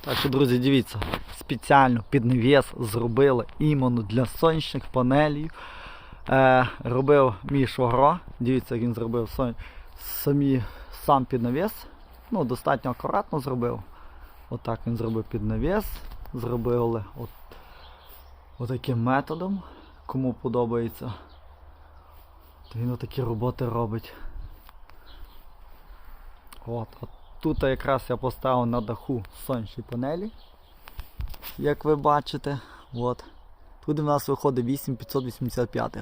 Так що, друзі, дивіться, спеціально під навіс зробили іменно для сонячних панелей. Е, робив мій швагро. Дивіться, як він зробив сон... самі, сам під навіс. Ну, достатньо акуратно зробив. Отак він зробив під навіс. Зробили от, отаким методом. Кому подобається. То він отакі роботи робить. От, от тут якраз я поставив на даху сонячні панелі. Як ви бачите, от. Тут в нас виходить 8585.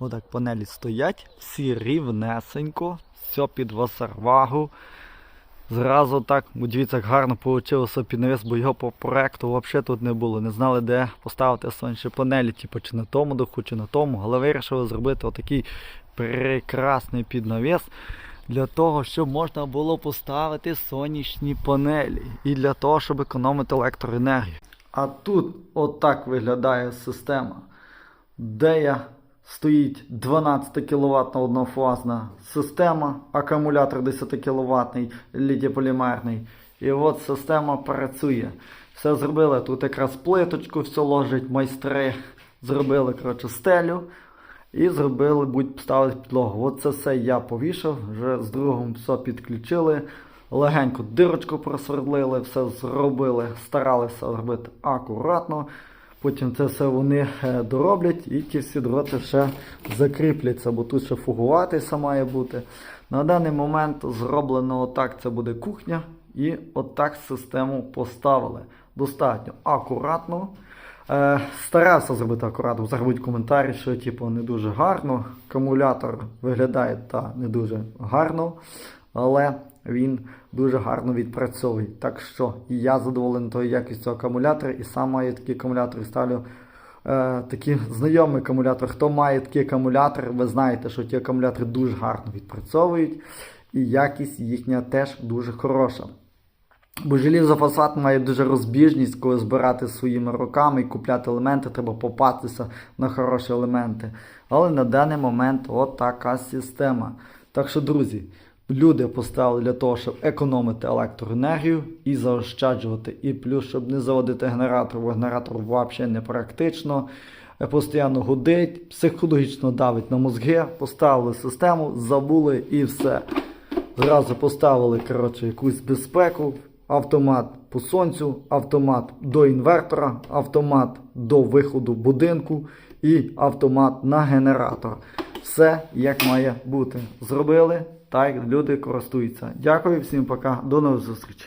Отак панелі стоять, всі рівнесенько, все під васервагу. Зразу так, дивіться, як гарно вийшло під навіс, бо його по проекту взагалі тут не було. Не знали, де поставити сонячні панелі, типу, чи на тому даху, чи на тому. Але вирішили зробити отакий прекрасний піднавіс для того, щоб можна було поставити сонячні панелі. І для того, щоб економити електроенергію. А тут отак виглядає система, де я стоїть 12 кВт однофазна система, акумулятор 10 кВт літіполімерний. І от система працює. Все зробили. Тут якраз плиточку, все ложить майстри. Зробили коротше, стелю. І зробили, будуть ставити підлогу. От це все я повішав, вже з другом все підключили. Легенько дирочку просвердлили, все зробили, старалися робити акуратно. Потім це все вони е, дороблять і ті всі дроти ще закріпляться, бо тут ще фугуватися має бути. На даний момент зроблено отак, це буде кухня. І отак систему поставили. Достатньо акуратно. Е, старався зробити акуратно. Зараз коментарі, що типу, не дуже гарно. Акумулятор виглядає та не дуже гарно, але він дуже гарно відпрацьовує. Так що я задоволений тою якістю акумулятора, і сам маю такі акумулятори. Ставлю е, такі знайомі акумулятори. Хто має такий акумулятор, ви знаєте, що ті акумулятори дуже гарно відпрацьовують, і якість їхня теж дуже хороша. Бо желізофосфат має дуже розбіжність, коли збирати своїми руками і купляти елементи, треба попатися на хороші елементи. Але на даний момент от така система. Так що, друзі, люди поставили для того, щоб економити електроенергію і заощаджувати. І плюс, щоб не заводити генератор, бо генератор взагалі не практично. Е, Постійно гудить, психологічно давить на мозги, поставили систему, забули і все. Зразу поставили коротше, якусь безпеку, автомат по сонцю, автомат до інвертора, автомат до виходу будинку і автомат на генератор. Все як має бути. Зробили, так люди користуються. Дякую всім пока, до нових зустрічей.